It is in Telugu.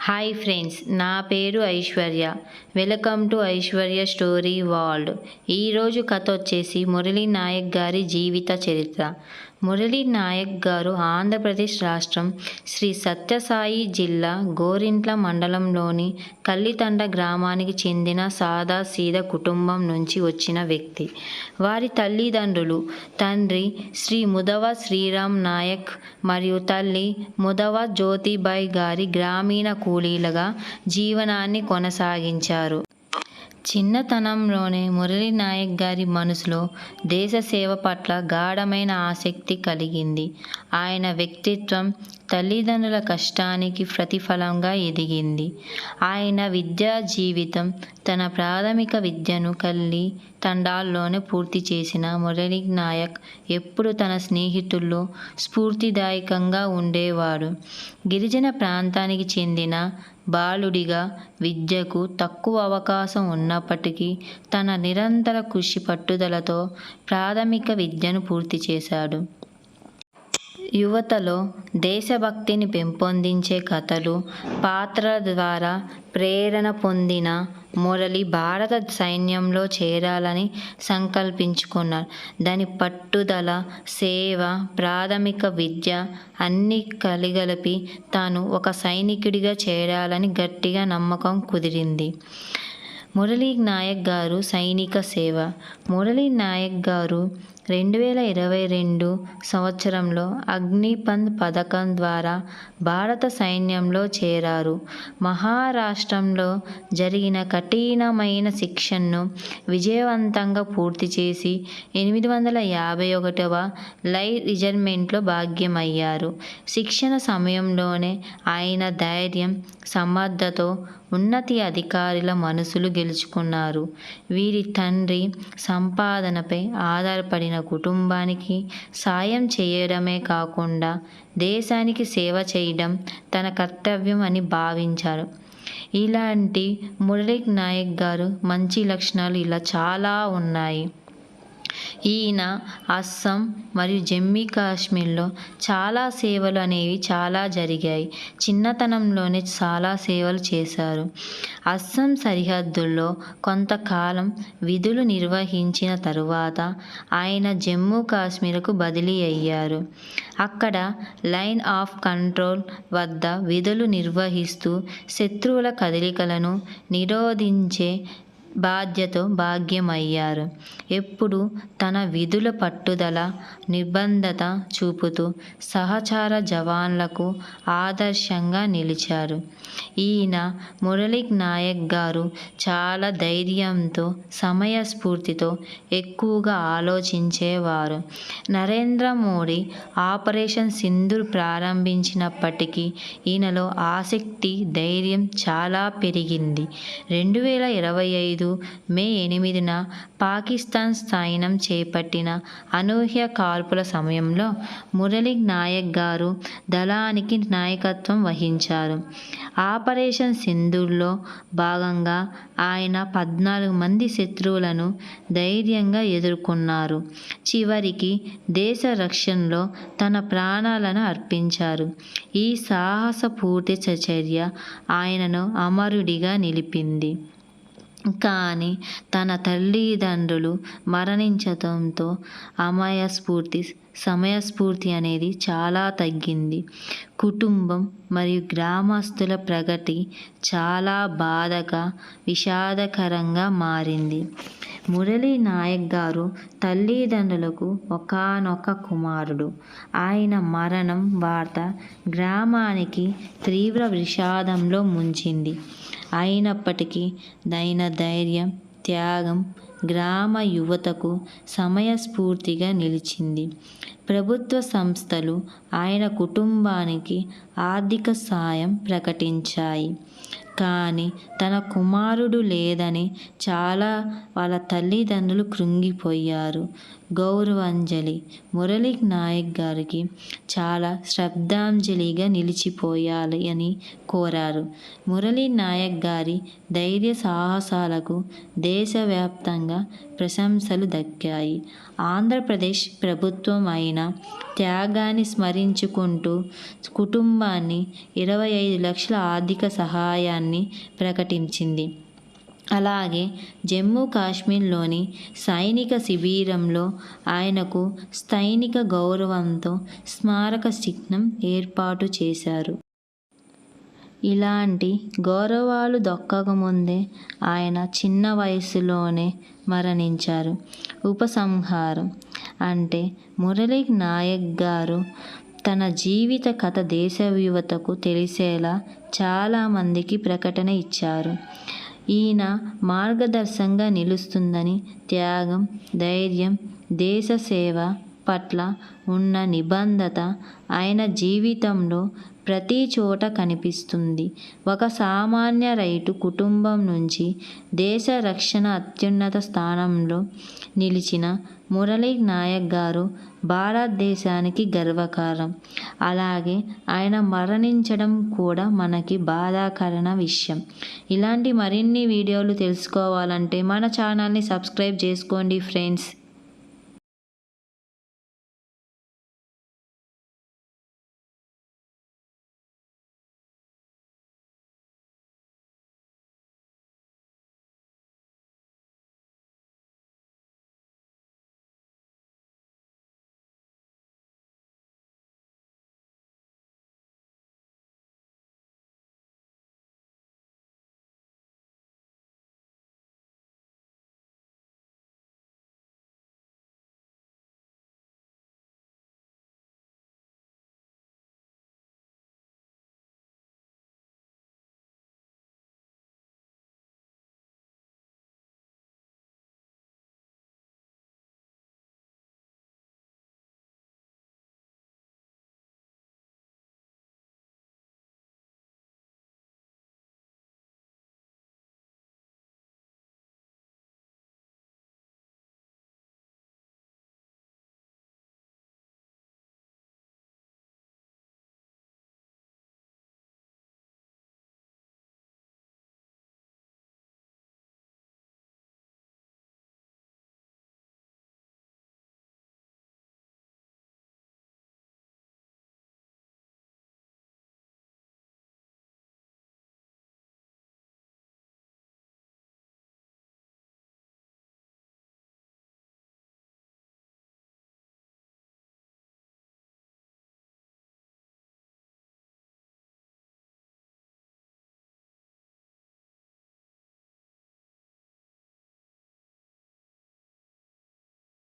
హాయ్ ఫ్రెండ్స్ నా పేరు Aishwarya. Welcome to Aishwarya story world ఈరోజు కథ వచ్చేసి మురళీ నాయక్ గారి జీవిత చరిత్ర. మురళీ నాయక్ గారు ఆంధ్రప్రదేశ్ రాష్ట్రం శ్రీ సత్యసాయి జిల్లా గోరింట్ల మండలంలోని కల్లితండ గ్రామానికి చెందిన సాదా సీద కుటుంబం నుంచి వచ్చిన వ్యక్తి. వారి తల్లిదండ్రులు తండ్రి శ్రీ ముదవ శ్రీరామ్ నాయక్ మరియు తల్లి ముదవ జ్యోతిబాయ్ గారి గ్రామీణ కూలీలుగా జీవనాన్ని కొనసాగించారు. చిన్నతనంలోనే మురళీ నాయక్ గారి మనసులో దేశ సేవ పట్ల గాఢమైన ఆసక్తి కలిగింది. ఆయన వ్యక్తిత్వం తల్లిదండ్రుల కష్టానికి ప్రతిఫలంగా ఎదిగింది. ఆయన విద్యా జీవితం తన ప్రాథమిక విద్యను కల్లి తండాల్లోనే పూర్తి చేసిన మురళీ నాయక్ ఎప్పుడు తన స్నేహితుల్లో స్ఫూర్తిదాయకంగా ఉండేవాడు. గిరిజన ప్రాంతానికి చెందిన బాలుడిగా విద్యకు తక్కువ అవకాశం ఉన్నప్పటికీ తన నిరంతర కృషి పట్టుదలతో ప్రాథమిక విద్యను పూర్తి చేశాడు. యువతలో దేశభక్తిని పెంపొందించే కథలు పాత్రల ద్వారా ప్రేరణ పొందిన మురళి భారత సైన్యంలో చేరాలని సంకల్పించుకున్నారు. దాని పట్టుదల సేవ ప్రాథమిక విద్య అన్నీ కలిగలిపి తాను ఒక సైనికుడిగా చేరాలని గట్టిగా నమ్మకం కుదిరింది. మురళీ నాయక్ గారు సైనిక సేవ. మురళీ నాయక్ గారు రెండు వేల ఇరవై రెండు సంవత్సరంలో అగ్నిపంద్ పథకం ద్వారా భారత సైన్యంలో చేరారు. మహారాష్ట్రంలో జరిగిన కఠినమైన శిక్షణను విజయవంతంగా పూర్తి చేసి ఎనిమిది వందల యాభై ఒకటవ లైట్ రిజర్మెంట్లో భాగ్యమయ్యారు. శిక్షణ సమయంలోనే ఆయన ధైర్యం సమర్థతో ఉన్నతి అధికారుల మనసులు గెలుచుకున్నారు. వీరి తండ్రి సంపాదనపై ఆధారపడిన కుటుంబానికి సాయం చేయడమే కాకుండా దేశానికి సేవ చేయడం తన కర్తవ్యం అని భావించారు. ఇలాంటి మురళీ నాయక్ గారు మంచి లక్షణాలు ఇలా చాలా ఉన్నాయి. ఈయన అస్సాం మరియు జమ్మూ కాశ్మీర్లో చాలా సేవలు అనేవి చాలా జరిగాయి. చిన్నతనంలోనే చాలా సేవలు చేశారు. అస్సాం సరిహద్దుల్లో కొంతకాలం విధులు నిర్వహించిన తరువాత ఆయన జమ్మూ కాశ్మీర్కు బదిలీ అయ్యారు. అక్కడ లైన్ ఆఫ్ కంట్రోల్ వద్ద విధులు నిర్వహిస్తూ శత్రువుల కదలికలను నిరోధించే బాధ్యత భాగ్యమయ్యారు. ఎప్పుడు తన విధుల పట్టుదల నిబంధత చూపుతూ సహచార జవాన్లకు ఆదర్శంగా నిలిచారు. ఈయన మురళీ నాయక్ గారు చాలా ధైర్యంతో సమయస్ఫూర్తితో ఎక్కువగా ఆలోచించేవారు. నరేంద్ర మోడీ ఆపరేషన్ సింధూర్ ప్రారంభించినప్పటికీ ఈయనలో ఆసక్తి ధైర్యం చాలా పెరిగింది. రెండు వేల ఇరవై ఐదు మే ఎనిమిదిన పాకిస్తాన్ స్థాయినం చేపట్టిన అనూహ్య కాల్పుల సమయంలో మురళి నాయక్ గారు దళానికి నాయకత్వం వహించారు. ఆపరేషన్ సింధుల్లో భాగంగా ఆయన పద్నాలుగు మంది శత్రువులను ధైర్యంగా ఎదుర్కొన్నారు. చివరికి దేశ రక్షణలో తన ప్రాణాలను అర్పించారు. ఈ సాహసపూర్తి చర్య ఆయనను అమరుడిగా నిలిపింది. కానీ తన తల్లిదండ్రులు మరణించటంతో అమయస్ఫూర్తి సమయస్ఫూర్తి అనేది చాలా తగ్గింది. కుటుంబం మరియు గ్రామస్తుల ప్రగతి చాలా బాధగా విషాదకరంగా మారింది. మురళీ నాయక్ గారు తల్లిదండ్రులకు ఒకానొక కుమారుడు. ఆయన మరణం వార్త గ్రామానికి తీవ్ర విషాదంలో ముంచింది. అయినప్పటికీ దైన ధైర్యం త్యాగం గ్రామ యువతకు సమయస్ఫూర్తిగా నిలిచింది. ప్రభుత్వ సంస్థలు ఆయన కుటుంబానికి ఆర్థిక సాయం ప్రకటించాయి. కానీ తన కుమారుడు లేదని చాలా వాళ్ళ తల్లిదండ్రులు కృంగిపోయారు. గౌరవాంజలి మురళీ నాయక్ గారికి చాలా శ్రద్ధాంజలిగా నిలిచిపోయాలి అని కోరారు. మురళీ నాయక్ గారి ధైర్య సాహసాలకు దేశవ్యాప్తంగా ప్రశంసలు దక్కాయి. ఆంధ్రప్రదేశ్ ప్రభుత్వం అయిన త్యాగాన్ని స్మరించుకుంటూ కుటుంబాన్ని ఇరవై ఐదు లక్షల ఆర్థిక సహాయాన్ని ప్రకటించింది. అలాగే జమ్మూ కాశ్మీర్లోని సైనిక శిబిరంలో ఆయనకు సైనిక గౌరవంతో స్మారక చిహ్నం ఏర్పాటు చేశారు. ఇలాంటి గౌరవాలు దక్కకముందే ఆయన చిన్న వయసులోనే మరణించారు. ఉపసంహారం. అంటే మురళీ నాయక్ గారు తన జీవిత కథ దేశ యువతకు తెలిసేలా చాలామందికి ప్రకటన ఇచ్చారు. ఈయన మార్గదర్శంగా నిలుస్తుందని త్యాగం ధైర్యం దేశ సేవ పట్ల ఉన్న నిబంధత ఆయన జీవితంలో ప్రతి చోట కనిపిస్తుంది. ఒక సామాన్య రైతు కుటుంబం నుంచి దేశ రక్షణ అత్యున్నత స్థానంలో నిలిచిన మురళీ నాయక్ గారు భారతదేశానికి గర్వకారం అలాగే ఆయన మరణించడం కూడా మనకి బాధాకరణ విషయం. ఇలాంటి మరిన్ని వీడియోలు తెలుసుకోవాలంటే మన ఛానల్ని సబ్స్క్రైబ్ చేసుకోండి ఫ్రెండ్స్.